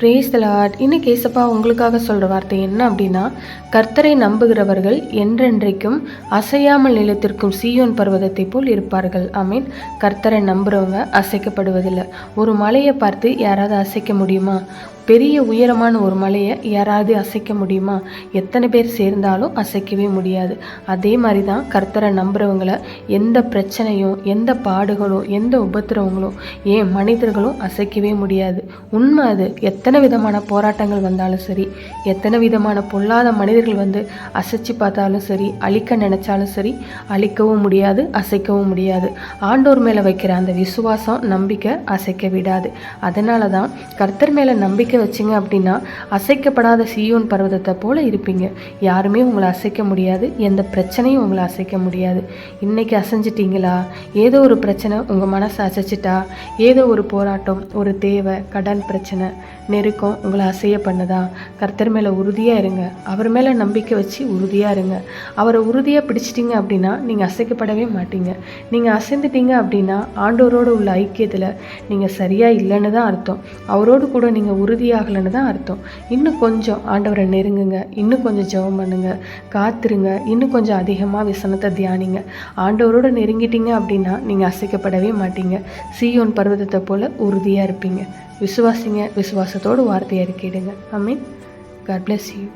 Brace Lord இன்னைக்கு கேசப்பா உங்களுக்காக சொல்கிற வார்த்தை என்ன அப்படின்னா கர்த்தரை நம்புகிறவர்கள் என்றென்றைக்கும் அசையாமல் நிலத்திற்கும் சீயோன் பர்வதத்தை போல் இருப்பார்கள். ஐ கர்த்தரை நம்புகிறவங்க அசைக்கப்படுவதில்லை. ஒரு மலையை பார்த்து யாராவது அசைக்க முடியுமா? பெரிய உயரமான ஒரு மலையை யாராவது அசைக்க முடியுமா? எத்தனை பேர் சேர்ந்தாலும் அசைக்கவே முடியாது. அதே மாதிரி தான் கர்த்தரை நம்புகிறவங்கள எந்த பிரச்சனையும் எந்த பாடுகளோ எந்த உபத்திரவங்களும் ஏன் மனிதர்களும் அசைக்கவே முடியாது. உண்மை அது. எத்தனை விதமான போராட்டங்கள் வந்தாலும் சரி எத்தனை விதமான பொல்லாத மனிதர்கள் வந்து அசைச்சு பார்த்தாலும் சரி அழிக்க நினச்சாலும் சரி அழிக்கவும் முடியாது அசைக்கவும் முடியாது. ஆண்டோர் மேலே வைக்கிற அந்த விசுவாசம் நம்பிக்கை அசைக்க விடாது. அதனால தான் கர்த்தர் மேலே நம்பிக்கை வச்சிங்க அப்படின்னா அசைக்கப்படாத சீயோன் பர்வதத்தை போல் இருப்பீங்க. யாருமே உங்களை அசைக்க முடியாது. எந்த பிரச்சனையும் உங்களை அசைக்க முடியாது. இன்றைக்கி அசைஞ்சிட்டிங்களா? ஏதோ ஒரு பிரச்சனை உங்கள் மனசை அசைச்சிட்டா? ஏதோ ஒரு போராட்டம் ஒரு தேவை கடன் பிரச்சனை நெருக்கம் உங்களை அசைய பண்ணதா? கர்த்தர் மேலே உறுதியாக இருங்க. அவர் மேலே நம்பிக்கை வச்சு உறுதியாக இருங்க. அவரை உறுதியாக பிடிச்சிட்டிங்க அப்படின்னா நீங்கள் அசைக்கப்படவே மாட்டீங்க. நீங்கள் அசைந்துட்டீங்க அப்படின்னா ஆண்டோரோடு உள்ள ஐக்கியத்தில் நீங்கள் சரியாக இல்லைன்னு தான் அர்த்தம். அவரோடு கூட நீங்கள் உறுதி உறுதியாகலைன்னு தான் அர்த்தம். இன்னும் கொஞ்சம் ஆண்டவரை நெருங்குங்க. இன்னும் கொஞ்சம் ஜெபம் பண்ணுங்க. காத்துருங்க. இன்னும் கொஞ்சம் அதிகமாக விசனத்தை தியானிங்க. ஆண்டவரோடு நெருங்கிட்டீங்க அப்படின்னா நீங்கள் அசைக்கப்படவே மாட்டீங்க. சீயோன் பர்வதத்தை போல் உறுதியாக இருப்பீங்க. விசுவாசிங்க. விசுவாசத்தோடு வார்த்தையை அறிக்கையிடுங்க. I mean God bless you